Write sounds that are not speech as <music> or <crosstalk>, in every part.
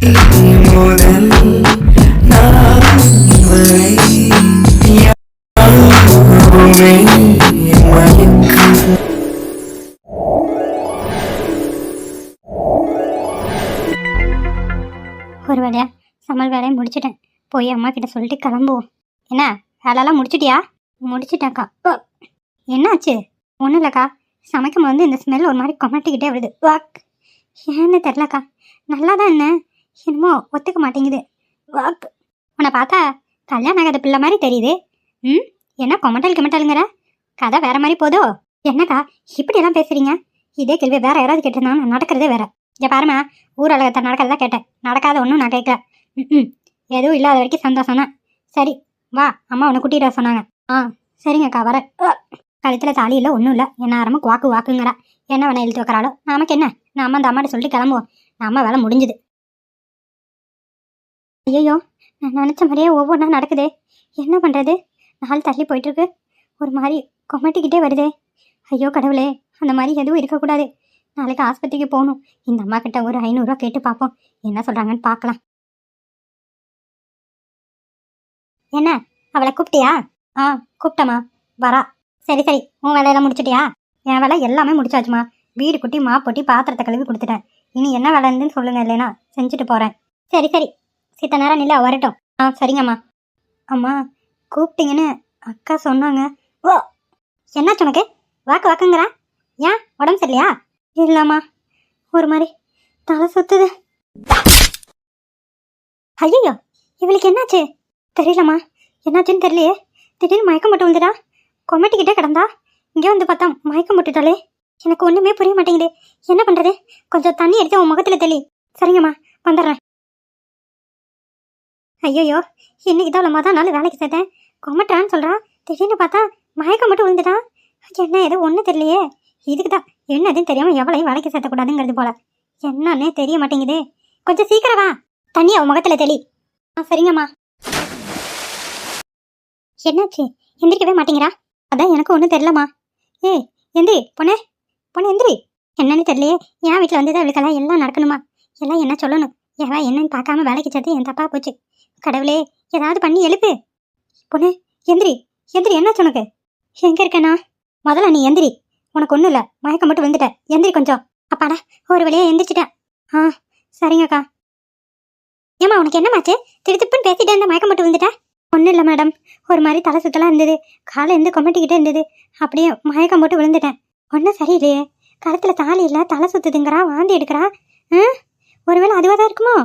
ஒரு வேலையா? சமையல் வேலையை முடிச்சிட்டேன். போய் அம்மா கிட்ட சொல்லிட்டு கிளம்புவோம். என்ன? வேலையெல்லாம் முடிச்சிட்டியா? முடிச்சிட்டேன்க்கா. என்னாச்சு? ஒன்றும் இல்லைக்கா. சமைக்கும் போது இந்த ஸ்மெல் ஒரு மாதிரி கொமட்டிக்கிட்டே வருது. வாக். ஏன்னு தெரிலக்கா நல்லா தான் என்ன என்னமோ ஒத்துக்க மாட்டேங்குது. வாக். உன்னை பார்த்தா கல்யாணம் ஆகாத பிள்ளை மாதிரி தெரியுது. ம்? என்ன கொமட்டல் கிமட்டலுங்கிற? கதை வேற மாதிரி போதோ? என்னக்கா இப்படியெல்லாம் பேசுறீங்க? இதே கேள்வி வேற யாராவது கேட்டிருந்தாங்க நடக்கிறதே வேற. இங்கே பாருமா ஊர் அழகத்தை நடக்கிறதா கேட்டேன். நடக்காத ஒன்றும் நான் கேட்கல. ம் எதுவும் இல்லாத வரைக்கும் சந்தோஷம் தான். சரி வா. அம்மா உன்னை கூட்டிகிட்டு வர சொன்னாங்க. ஆ சரிங்கக்கா வரேன். கழுத்தில் தாலி இல்லை ஒன்றும் இல்லை. என்ன ஆரம்ப வாக்கு வாக்குங்கிறா. என்ன வேணா எழுதி வைக்கிறாளோ? நமக்கு என்ன? நாம அந்த அம்மாட்ட சொல்லிட்டு கிளம்புவோம். நம்ம வேலை முடிஞ்சுது. ஐயோ நான் நினச்ச மாதிரியே ஒவ்வொன்றா நடக்குதே. என்ன பண்ணுறது நாள் தள்ளி போயிட்டு இருக்கு ஒரு மாதிரி கொமட்டிக்கிட்டே வருதே. ஐயோ கடவுளே அந்த மாதிரி எதுவும் இருக்கக்கூடாது. நாளைக்கு ஆஸ்பத்திரிக்கு போகணும். இந்த அம்மா கிட்ட ஒரு ஐநூறுரூவா கேட்டு பார்ப்போம். என்ன சொல்கிறாங்கன்னு பார்க்கலாம். என்ன அவளை கூப்பிட்டியா? ஆ கூப்பிட்டம்மா. வரா. சரி சரி உன் வேலையெல்லாம் முடிச்சிட்டியா? என் வேலை எல்லாமே முடிச்சாச்சுமா. வீடு குட்டி மா போட்டி பாத்திரத்தை கழுவி கொடுத்துட்டேன். இனி என்ன வேலை இருந்துன்னு சொல்லுங்க இல்லைனா செஞ்சுட்டு போகிறேன் சரி சரி. சித்த நேரம் நில்ல வரட்டும். ஆ சரிங்கம்மா. அம்மா கூப்பிட்டீங்கன்னு அக்கா சொன்னாங்க. ஓ என்னாச்சு உனக்கு? வாக்கு வாக்குங்கிறா? ஏன் உடம்பு சரியில்லையா? இல்லைம்மா ஒரு மாதிரி தலை சுத்துது. ஐயோ இவளுக்கு என்னாச்சு? தெரியலம்மா என்னாச்சுன்னு தெரியலையே. திடீர்னு மயக்கம் மட்டும் வந்துடா கொமட்டிக்கிட்டே கிடந்தா? இங்கே வந்து பார்த்தா மயக்கம் போட்டுட்டாளே. எனக்கு ஒன்றுமே புரிய மாட்டேங்குது. என்ன பண்ணுறது கொஞ்சம் தண்ணி எடுத்து உன் முகத்தில் தெளி. சரிங்கம்மா வந்துடுறேன். ஐயோயோ இன்னைக்கு தான் மொதல் நாள் வேலைக்கு சேர்த்தேன். கொமட்டான்னு சொல்கிறா திடீர்னு பார்த்தா மயக்கம் மட்டும் விழுந்துட்டான் என்ன ஏதோ ஒன்றும் தெரியலையே. இதுக்கு தான் என்னதுன்னு தெரியாமல் எவ்வளையும் வேலைக்கு சேர்த்தக்கூடாதுங்கிறது போல. என்னன்னே தெரிய மாட்டேங்குதே. கொஞ்சம் சீக்கிரம் வா. தண்ணி அவன் முகத்தில் தெளி. ஆ சரிங்கம்மா. என்னாச்சு? எந்திரிக்கவே மாட்டேங்கிறா. அதான் எனக்கு ஒன்றும் தெரியலம்மா. ஏய் எந்திரி பொண்ணே. பொண்ணு எந்திரி. என்னன்னு தெரியலையே. என் வீட்டில் வந்து அவளுக்கெல்லாம் எல்லாம் நடக்கணுமா? எல்லாம் என்ன சொல்லணும்? எவன் என்னன்னு பார்க்காம வேலைக்கு சேர்த்து என் தப்பா போச்சு. கடவுளே ஏதாவது பண்ணி எழுப்பு. பொண்ணு எந்திரி எந்திரி என்னாச்சு உனக்கு? எங்கே இருக்கேனா? முதல்ல நீ எந்திரி. உனக்கு ஒன்றும் இல்லை. மயக்கம் மட்டும் வந்துட்ட எந்திரி கொஞ்சம். அப்பாடா ஒரு வழியா எந்திரிச்சிட்டேன் ஆ சரிங்கக்கா. ஏம்மா உனக்கு என்னமாச்சு? திருத்திப்புன்னு பேசிட்டு இருந்த மயக்கம் மட்டும் வந்துட்டேன் ஒன்றும் இல்லை மேடம். ஒரு மாதிரி தலை சுத்தலாம் இருந்தது. காலை இருந்து கொமட்டிக்கிட்டே இருந்தது. அப்படியே மயக்கம் போட்டு விழுந்துட்டேன். ஒன்றும் சரியில்லையே. கழுத்தில் தாலி இல்லை தலை சுத்துதுங்கிறா வாந்தி எடுக்கிறா? ஆ? ஒருவேளை அதுவாக தான் இருக்குமோ?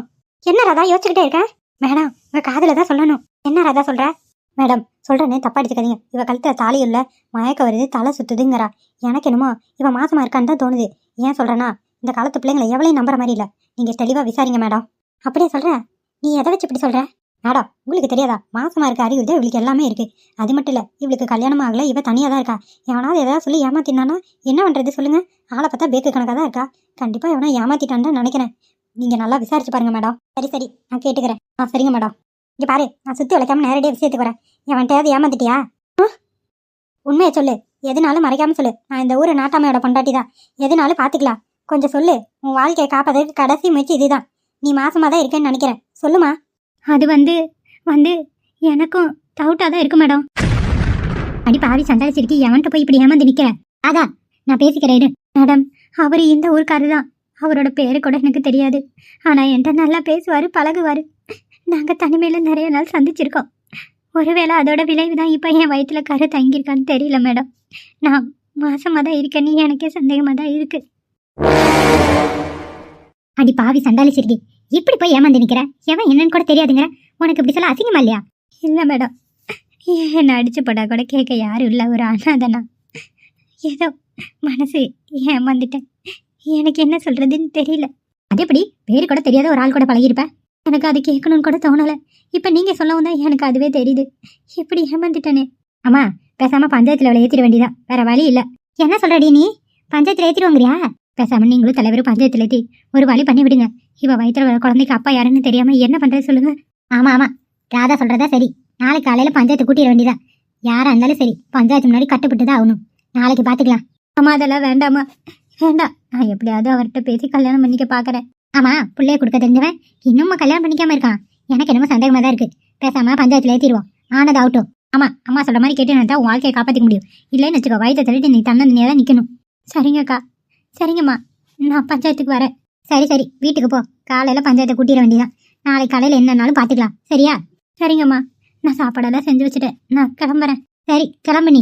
என்ன ராதா யோசிச்சுக்கிட்டே இருக்கேன் மேடம் உங்கள் காதில் தான் சொல்லணும். என்ன ராதா சொல்கிற மேடம் சொல்கிறேனே தப்பா எடுத்துக்காதீங்க இவ கழுத்தில் தாலி இல்லை மயக்கம் வருது தலை சுத்துதுங்கிறா. எனக்கு என்னமோ இவன் மாதமாக இருக்கான்னு தான் தோணுது. ஏன் சொல்கிறேன்னா இந்த காலத்து பிள்ளைங்களை எவ்வளையும் நம்புற மாதிரி இல்லை. நீங்கள் தெளிவாக விசாரிங்க மேடம். அப்படியே சொல்கிற நீ எதை வச்சு இப்படி சொல்கிற மேடம் உங்களுக்கு தெரியாதா? மாசமாக இருக்க அறிவு தான் இவளுக்கு எல்லாமே இருக்கு. அது மட்டும் இல்லை இவளுக்கு கல்யாணம் ஆகலை இவ தனியாக தான் இருக்கா. எவனாவது எதாவது சொல்லி ஏமாத்தினானா என்ன பண்ணுறது சொல்லுங்க? ஆளை பார்த்தா பேக்கு கணக்காக தான் இருக்கா. கண்டிப்பாக எவனா ஏமாத்திட்டான்னு நினைக்கிறேன். நீங்கள் நல்லா விசாரிச்சு பாருங்க மேடம். சரி சரி நான் கேட்டுக்கிறேன். ஆ சரிங்க மேடம். இங்கே பாரு நான் சுற்றி உழைக்காம நேரடியாக விஷயத்துக்கு வரேன். எவன்கிட்டயாவது ஏமாந்துட்டியா ஆ? உண்மையை சொல்லு. எதுனாலும் மறைக்காம சொல்லு. நான் இந்த ஊர் நாட்டாமையோட பொண்டாட்டி தான் எதுனாலும் பார்த்துக்கலாம் கொஞ்சம் சொல்லு. உன் வாழ்க்கையை காப்பதற்கு கடைசி முயற்சி இதுதான். நீ மாசமாக தான் இருக்கேன்னு நினைக்கிறேன். சொல்லுமா? அது வந்து வந்து எனக்கும் டவுட்டாக தான் இருக்கு மேடம். அடி பாவி சந்தாளிச்சிருக்கி எவன்கிட்ட போய் இப்படி ஏமாந்து நிற்கிறேன் அதான் நான் பேசிக்கிறேன் மேடம் அவர் இந்த ஊருக்காரர் தான் அவரோட பேரு கூட எனக்கு தெரியாது. ஆனால் என்கிட்ட நல்லா பேசுவார் பழகுவார். நாங்கள் தனிமையில் நிறைய நாள் சந்திச்சிருக்கோம். ஒருவேளை அதோட விளைவு தான் இப்போ என் வயிற்றுல கரு தங்கியிருக்கான்னு தெரியல மேடம். நான் மாசமாக தான் இருக்கேன்னு எனக்கே சந்தேகமாக தான் இருக்கு. அடி பாவி சண்டாளிச்சிருக்கி இப்படி போய் ஏமாந்து நிற்கிற எவன் என்னன்னு கூட தெரியாதுங்கிற? உனக்கு இப்படி சொல்ல அசிங்கமா இல்லையா? இல்லை மேடம். என்னை அடிச்சு போட்டா கூட கேட்க யாரும் இல்லை. ஒரு அண்ணாதண்ணா ஏதோ மனசு ஏமாந்துட்டேன். எனக்கு என்ன சொல்றதுன்னு தெரியல. அது எப்படி? பேர் கூட தெரியாத ஒரு ஆள் கூட பழகிருப்ப எனக்கு அது கேட்கணும்னு கூட தோணல. இப்ப நீங்க சொல்லவும் தான் எனக்கு அதுவே தெரியுது. எப்படி ஏமாந்துட்டேனே. அம்மா பேசாம பஞ்சாயத்துல அவளை ஏத்திட வேண்டியதான் வேற வழி இல்ல. என்ன சொல்றடி நீ? பஞ்சாயத்துல ஏத்திடுவாங்கறியா பேசாம நீங்களும் தலைவர் பஞ்சாயத்துல ஏத்தி ஒரு வழி பண்ணி விடுங்க. இவ வயிற்றுல வர குழந்தைக்கு அப்பா யாருன்னு தெரியாம என்ன பண்றது சொல்லுங்க. ஆமா ஆமா. ராதா சொல்றதா சரி. நாளைக்கு காலையில பஞ்சாயத்து கூட்டிட வேண்டியதா? யாரா இருந்தாலும் சரி. பஞ்சாயத்து முன்னாடி கட்டுப்பட்டு தான் ஆகணும். நாளைக்கு பாத்துக்கலாம். அம்மா அதெல்லாம் வேண்டாமா வேண்டாம் நான் எப்படியாவது அவர்கிட்ட பேசி கல்யாணம் பண்ணிக்க பாக்குறேன். ஆமா பிள்ளைய கொடுக்க தெரிஞ்சவன் இன்னும் கல்யாணம் பண்ணிக்காம இருக்கான். எனக்கு என்னமோ சந்தேகமா தான் இருக்கு. பேசாம பஞ்சாயத்துல ஏத்திடுவோம் ஆனது ஆகட்டும் ஆமா அம்மா சொல்ற மாதிரி கேட்டு தான் உன் வாழ்க்கையை காப்பாத்திக்க முடியும். இல்லைன்னு வச்சுக்கோ வயிற்ற தள்ளிட்டு நீ தன்னந்தனியா தான் நிக்கணும். சரிங்கக்கா சரிங்கம்மா. நான் பஞ்சாயத்துக்கு வரேன். சரி சரி. வீட்டுக்கு போ. காலையில பஞ்சாயத்தை கூட்டிட வேண்டியதான் நாளைக்கு காலையில என்னன்னாலும் பாத்துக்கலாம் சரியா? சரிங்கம்மா. நான் சாப்பாடெல்லாம் செஞ்சு வச்சுட்டேன். நான் கிளம்புறேன். சரி கிளம்பு நீ.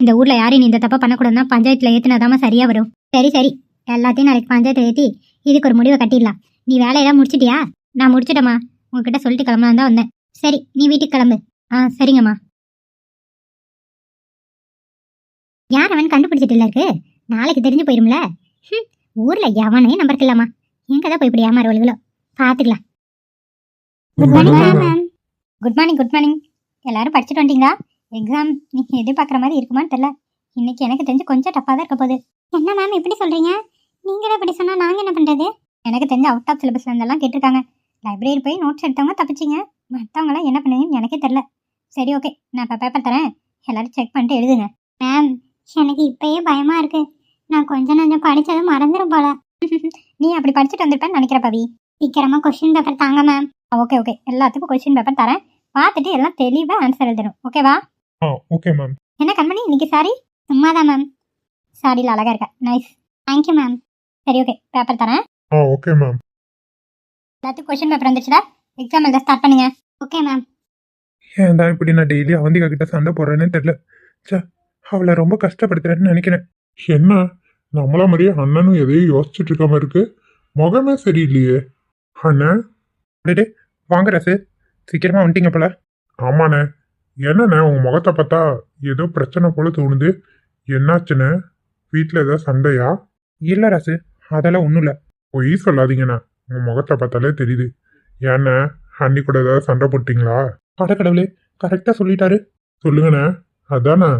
இந்த ஊர்ல யாரையும் நீ இந்த தப்பா பண்ணக்கூடாதுன்னா பஞ்சாயத்துல ஏத்துனாதாம சரியா வரும். சரி சரி. எல்லாத்தையும் நாளைக்கு பஞ்சாயத்துல ஏத்தி இதுக்கு ஒரு முடிவை கட்டிடலாம். நீ வேலையெல்லாம் முடிச்சிட்டியா? நான் முடிச்சிட்டேம்மா. உங்ககிட்ட சொல்லிட்டு கிளம்பலாம் தான் வந்தேன். சரி நீ வீட்டுக்கு கிளம்பு. ஆ சரிங்கம்மா. யார் அவன் கண்டுபிடிச்சிட்டு இல்ல இருக்கு? நாளைக்கு தெரிஞ்சு போயிரும்ல? ஹம், ஊர்ல எவனையும் நம்பருக்கு இல்லாமா எங்க தான் போய் இப்படி ஏமாறுவல்களோ பாத்துக்கலாம். Good morning good morning good morning எல்லாரும் படிச்சுட்டு வந்துட்டீங்களா? எக்ஸாம் நீங்க எதிர்பார்க்குற மாதிரி இருக்குமான்னு தெரியல. இன்னைக்கு எனக்கு தெரிஞ்சு கொஞ்சம் டஃப்பாக தான் இருக்க போகுது. என்ன மேம் இப்படி சொல்கிறீங்க நீங்களே இப்படி சொன்னால் நாங்கள் என்ன பண்ணுறது எனக்கு தெரிஞ்ச அவுட் ஆஃப் சிலபஸ்ல இருந்தெல்லாம் கேட்டிருக்காங்க. லைப்ரரி போய் நோட்ஸ் எடுத்தவங்க தப்பிச்சிங்க. மற்றவங்களாம் என்ன பண்ணுவீங்கன்னு எனக்கே தெரில சரி ஓகே நான் இப்போ பேப்பர் தரேன். எல்லாரும் செக் பண்ணிட்டு எழுதுங்க. மேம் எனக்கு இப்பயே பயமாக இருக்குது நான் கொஞ்சம் கொஞ்சம் படித்ததும் மறந்துடும் போல. <laughs> நீ அப்படி படிச்சுட்டு வந்திருப்பேன்னு நினைக்கிற பவி. சீக்கிரமாக கொஸ்டின் பேப்பர் தாங்க மேம் ஓகே ஓகே எல்லாத்துக்கும் கொஷின் பேப்பர் தரேன். பார்த்துட்டு எல்லாம் தெளிவாக ஆன்சர் எழுதணும். ஓகேவா ஆ ஓகே மேம் என்ன கண்மணி இன்னைக்கு சாரி சும்மாதான் மேம் சாரியில் அழகா இருக்கா? நைஸ் தேங்க்யூ மேம் சரி ஓகே பேப்பர் தரேன். ஆ ஓகே மேம் எல்லாத்துக்கும் கொஸ்டின் பேப்பர் வந்துச்சுடா எக்ஸாம் எழுத ஸ்டார்ட் பண்ணுங்க. ஓகே மேம் ஏன் தான் இப்படி நான் டெய்லி அவந்திகா கிட்ட சண்டை போடுறேன்னு தெரியல. ச்சே அவளை ரொம்ப கஷ்டப்படுத்துறேன்னு நினைக்கிறேன். என்ன? நம்மள மாதிரியே அண்ணனும் எதையும் யோசிச்சுட்டு இருக்காம இருக்கு. முகமே சரியில்லையே. அண்ணன் டே வாங்க ரசு. சீக்கிரமா வந்துட்டீங்க போல. ஆமாண்ணே. என்னண்ணே உங்க முகத்தை பார்த்தா ஏதோ பிரச்சனை போல தோணுது. என்னாச்சுண்ணே வீட்டில் ஏதோ சண்டையா? இல்லை ரசு அதெல்லாம் ஒன்றும் இல்லை. பொய் சொல்லாதீங்கண்ணா. உங்க முகத்தை பார்த்தாலே தெரியுது. ஏண்ணே அன்னி கூட ஏதாவது சண்டை போட்டீங்களா? அடக்கடவுளே கரெக்டாக சொல்லிட்டாரு. சொல்லுங்கண்ணே. அதானே?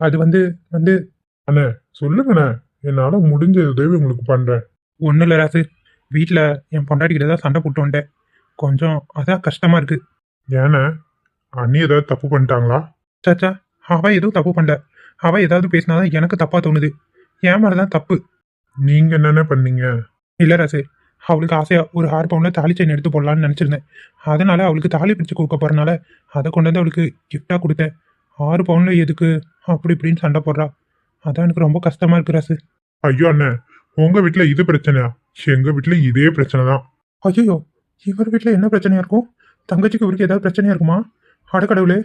அது வந்து வந்து. அண்ணே சொல்லுங்கண்ணே. என்னால் முடிஞ்ச உதவி உங்களுக்கு பண்ணுறேன் ஒன்றும் இல்லை ராசு. வீட்டில் என் பொண்டாட்டிக்கிட்ட தான் சண்டை போட்டு வந்துட்டேன் கொஞ்சம் அதான் கஷ்டமாக இருக்கு. ஏண்ணே அண்ணி ஏதாவது தப்பு பண்ணிட்டாங்களா? சாச்சா அவ எதுவும் தப்பு பண்ணல. அவ ஏதாவது பேசினாதான் எனக்கு தப்பாக தோணுது. என் மேலே தான் தப்பு. நீங்கள் என்னென்ன பண்ணீங்க? இல்லை ராசு. அவளுக்கு ஆசையா ஒரு ஹார் பவுண்டில் தாலி செயின் எடுத்து போடலான்னு நினச்சிருந்தேன். அதனால அவளுக்கு தாலி பிரித்து கொடுக்க போறனால அதை கொண்டு வந்து அவளுக்கு gift-ஆ கொடுத்தேன். ஆறு பவுன்ல எதுக்கு? அப்படி இப்படின்னு சண்டை போடுறா. அதான் எனக்கு ரொம்ப கஷ்டமா இருக்கு ராசு. ஐயோ அண்ணன் உங்க வீட்டில் இது பிரச்சனையா? எங்க வீட்டில் இதே பிரச்சனை தான் ஐயோ இவர் வீட்டில் என்ன பிரச்சனையா இருக்கும்? தங்கச்சிக்கு இவருக்கு ஏதாவது பிரச்சனையா இருக்குமா? அடக்கடவுளே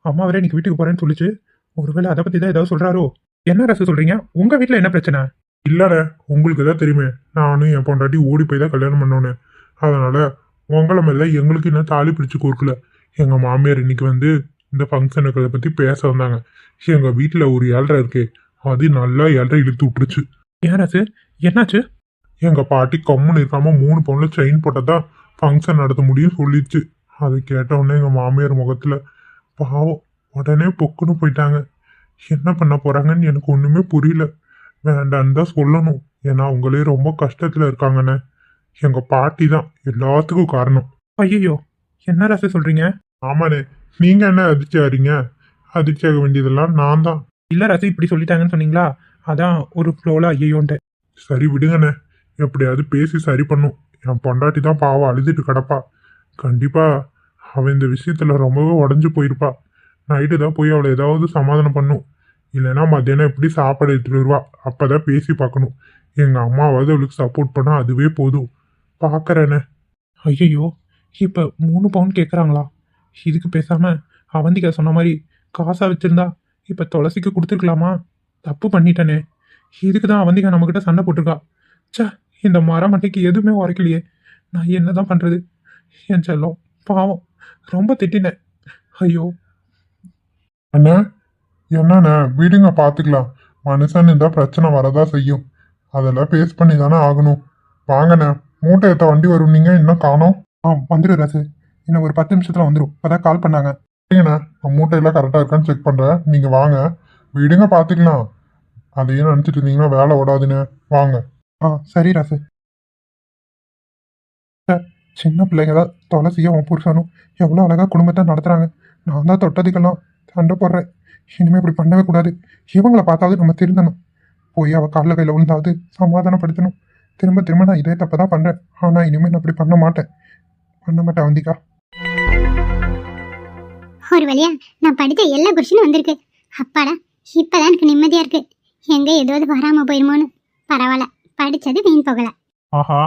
அம்மா வரே இன்னைக்கு வீட்டுக்கு போறேன்னு சொல்லிச்சு. ஒருவேளை அதை பத்தி தான் ஏதாவது சொல்றாரோ? என்ன ரசு சொல்றீங்க? உங்க வீட்டில் என்ன பிரச்சனை? இல்லடா உங்களுக்கு தான் தெரியுமே. நானும் என் பொண்டாட்டி ஓடி போய் தான் கல்யாணம் பண்ணோன்னு. அதனால உங்களை மேல எங்களுக்கு இன்னும் தாலி பிடிச்சு கொடுக்கல எங்க மாமியார் இன்னைக்கு வந்து இந்த ஃபங்க்ஷனுக்களை பத்தி பேச வந்தாங்க. எங்க வீட்டில் ஒரு ஏழ்ரை இருக்கே. அது நல்லா ஏழ்ரை இழுத்து விட்டுருச்சு. ஏன் ராசு? என்னாச்சு? எங்க பாட்டி கம்முன்னு இருக்காம மூணு பவுன்ல செயின் போட்டதான் ஃபங்க்ஷன் நடத்த முடியும் சொல்லிடுச்சு அதை கேட்ட உடனே எங்க மாமியார் முகத்துல பாவம் உடனே பொக்குன்னு போயிட்டாங்க. என்ன பண்ண போறாங்கன்னு எனக்கு ஒண்ணுமே புரியல. வேண்டான்னு தான் சொல்லணும். ஏன்னா அவங்களே ரொம்ப கஷ்டத்துல இருக்காங்கண்ணே எங்க பாட்டி தான் எல்லாத்துக்கும் காரணம். ஐயோ என்ன ராசு சொல்றீங்க? ஆமாண்ணே நீங்க என்ன அதிர்ச்சி ஆறீங்க? அதிர்ச்சி ஆக வேண்டியதெல்லாம் நான் தான். இல்ல ராசு இப்படி சொல்லிட்டாங்கன்னு சொன்னீங்களா? அதான் ஒரு ஃப்ளோல ஐயோன்ட்டு சரி விடுங்கண்ணே. எப்படியாவது பேசி சரி பண்ணும். என் பொண்டாட்டி தான் பாவம் அழுதுட்டு கிடப்பா. கண்டிப்பாக அவள் இந்த விஷயத்தில் ரொம்பவே உடஞ்சி போயிருப்பா. நைட்டு தான் போய் அவளை ஏதாவது சமாதானம் பண்ணும். இல்லைன்னா மத்தியானம் எப்படி சாப்பாடு எடுத்துட்டு வருவா? அப்பதான் பேசி பார்க்கணும். எங்கள் அம்மாவாவது அவளுக்கு சப்போர்ட் பண்ணா அதுவே போதும். பார்க்குறேனே ஐயோ இப்போ மூணு பவுன் கேட்குறாங்களா இதுக்கு பேசாமல் அவந்திகா சொன்ன மாதிரி காசாக வச்சுருந்தா இப்போ துளசிக்கு கொடுத்துருக்கலாமா? தப்பு பண்ணிட்டனே. இதுக்கு தான் அவந்திகா நம்மக்கிட்ட சண்டை போட்டிருக்கா. ச்சே இந்த மரமட்டைக்கு எதுவுமே உரைக்கலையே. நான் என்ன தான் பண்ணுறது என் செல்லம் பாவம். ரொம்ப திட்டினேன். ஐயோ. அண்ணா என்னண்ணே? விடுங்க பார்த்துக்கலாம் மனுஷன் இருந்தால் பிரச்சனை வரதான் செய்யும். அதெல்லாம் ஃபேஸ் பண்ணி தானே ஆகணும். வாங்கண்ணே. மூட்டை ஏற்ற வண்டி வரும். நீங்க இன்னும் காணோம்? ஆ வந்துடும் ராசு. இன்னும் ஒரு பத்து நிமிஷத்துல வந்துடும் இப்போதான் கால் பண்ணாங்க. சரிங்கண்ணா. நான் மூட்டையெல்லாம் கரெக்டாக இருக்கான்னு செக் பண்ணுறேன் நீங்கள் வாங்க. விடுங்க பார்த்துக்கலாம் அதையும் நினச்சிட்டு இருந்தீங்கன்னா வேலை ஓடாதுன்னு. வாங்க. ஆ சரி ராசு. சின்ன பிள்ளைங்க தான் துளசியும் அவன் புருஷனும் எவ்வளோ அழகாக குடும்பத்தை நடத்துகிறாங்க நான் தான் தொட்டதுக்கெல்லாம் சண்டை போடுறேன். இனிமேல் இப்படி பண்ணவே கூடாது. இவங்கள பார்த்தாவது நம்ம திருந்தணும். போய் அவள் காலில் கையில் விழுந்தாவது சமாதானப்படுத்தணும். திரும்ப திரும்ப நான் இதே தப்பை தான் பண்ணுறேன் ஆனால் இனிமேல் நான் அப்படி பண்ண மாட்டேன். பண்ண மாட்டேன் அவந்திகா. ஒரு வழியா நான் படித்த எல்லா கொஸ்டினும் வந்திருக்கு. அப்பாடா இப்பதான் எனக்கு நிம்மதியா இருக்கு. எங்க ஏதாவது வராம போயிருமோன்னு. பரவாயில்ல படிச்சது வீண் போகல. ஆஹா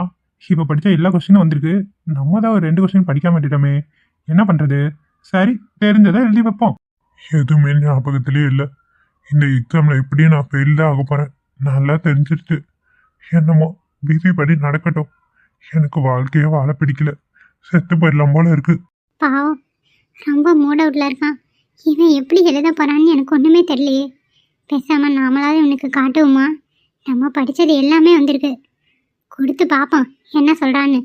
இப்போ படித்த எல்லா கொஸ்டினும் வந்திருக்கு. நம்ம தான் ஒரு ரெண்டு கொஸ்டின் படிக்காம விட்டுட்டோமே. என்ன பண்ணுறது சரி தெரிஞ்சதை எழுதி வைப்போம். எதுவுமே ஞாபகத்திலே இல்லை. இந்த எக்ஸாமில் எப்படியும் நான் ஃபெயில் தான் ஆக போகிறேன் நல்லா தெரிஞ்சிருச்சு. என்னமோ பிசி படி நடக்கட்டும். எனக்கு வாழ்க்கையே வாழ பிடிக்கல. செத்து போயிடலாம் போல இருக்கு. பாவம். ரொம்ப மூட் அவுட்ல இருக்கான். இவன் எப்படி எழுத போறான்னு எனக்கு ஒண்ணுமே தெரியலையே. பேசாம நாமளாவது இவனுக்கு காட்டுவோமா? நம்ம படிச்சது எல்லாமே வந்திருக்கு. கொடுத்து பார்ப்போம். என்ன சொல்றான்னு?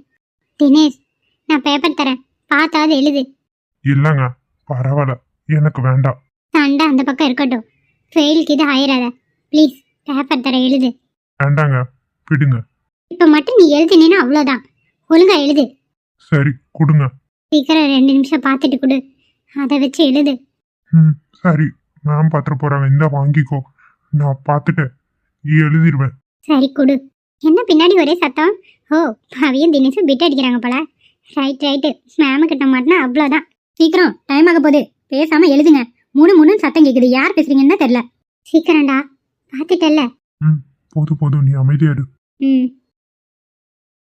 தினேஷ் நான் பேப்பர் தரேன். பார்த்தாவது எழுது. இல்லைங்க பரவாயில்ல. எனக்கு வேண்டாம். சண்டை அந்த பக்கம் இருக்கட்டும். ஃபெயிலுக்கு இது ஆயிராத. ப்ளீஸ் பேப்பர் தர எழுது. வேண்டாங்க விடுங்க. இப்போ மட்டும் நீ எழுதினேன்னா அவ்வளோதான் ஒழுங்கா எழுது. சரி கொடுங்க. சீக்கிரம் ரெண்டு நிமிஷம் பார்த்துட்டு கொடு. அதை வச்சு எழுது. ம் சரி. மேம் பார்த்துட்டு போகிறாங்க இந்த வாங்கிக்கோ. நான் பார்த்துட்டேன் எழுதிடுவேன் சரி கொடு. என்ன பின்னாடி ஒரே சத்தம்? ஓ பவியும் தினேஷும் பிட் அடிக்கிறாங்க போல. ரைட் ரைட்டு மேமு கிட்ட மாட்டினா அவ்வளோதான் சீக்கிரம் டைம் ஆக போகுது. பேசாம எழுதுங்க. மூணு மூணு சத்தம் கேக்குது. யார் பேசுறீங்கன்னு தெரியல. சீக்கிரம்டா. பார்த்துட்டல்ல. போதும் போதும் நீ அமைதியாடு ம்.